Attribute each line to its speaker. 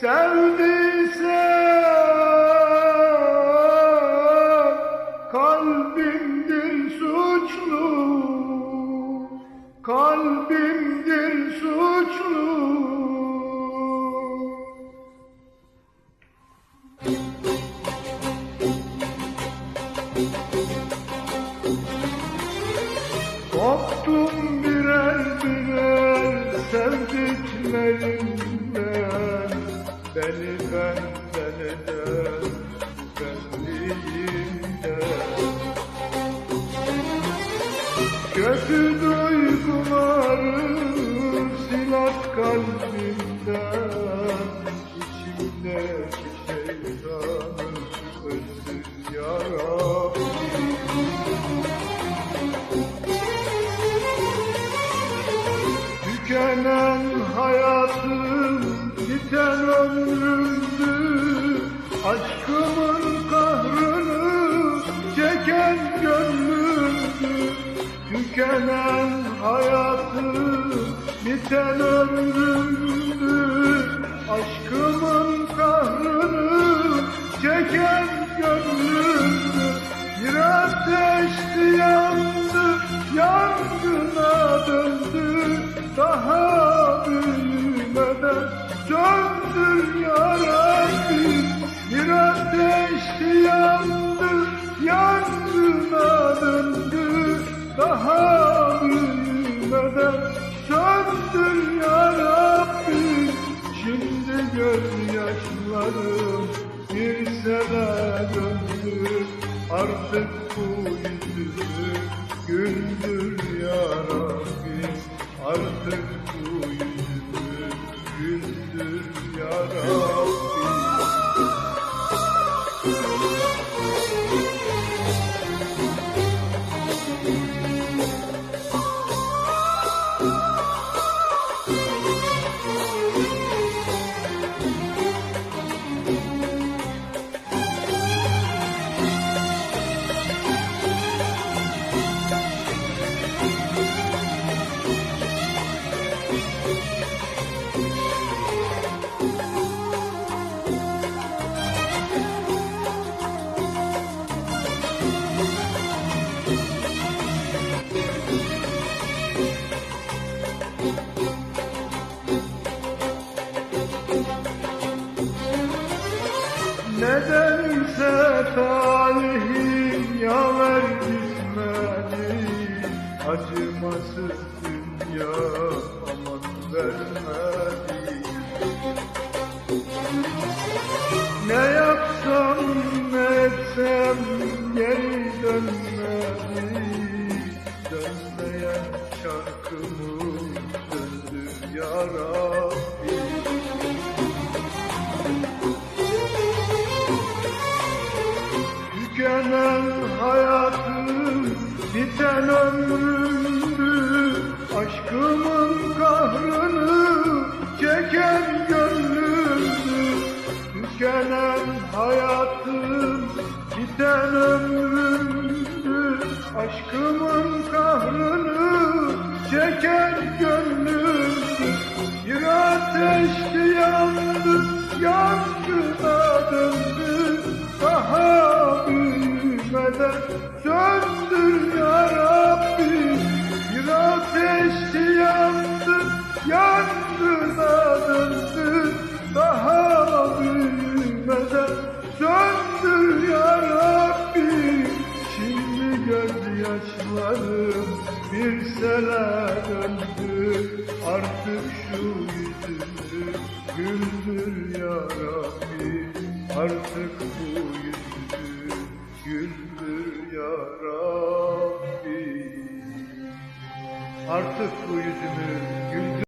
Speaker 1: Sevdiyse kalbimdir suçlu. Kalbimdir suçlu. Koptum birer birer sevdiklerimden Beni benden eden benliğimden Kötü duyguları silat kalbimden İçimdeki şeytanı öldür ya Rabbi Tükenen hayatım, biten ömrümdü Aşkımın kahrını çeken gönlümdü. Tükenen hayatım, biten ömrümdü Aşkımın kahrını çeken gönlümdü. Bir ateşti yandı, yangına döndü Daha ateşti yandı, yangına döndü Daha büyümeden söndür ya Rabbi Şimdi gözyaşlarım bir sene döndü. Artık bu Nedense talihim yaver gitmedi? Acımasız dünya aman vermedi. Ne yapsam ne etsem geri dönmedi. Dönmeyen şarkımı döndür ya Tükenen hayatım, biten ömrümdü. Aşkımın kahrını çeken gönlümdü. Tükenen hayatım, biten ömrümdü. Aşkımın kahrını çeken gönlümdü. Bir ateşti yandı, döndü. Artık şu yüzümü güldür ya Rabbi Artık bu yüzümü güldür ya Rabbi Artık bu yüzümü güldür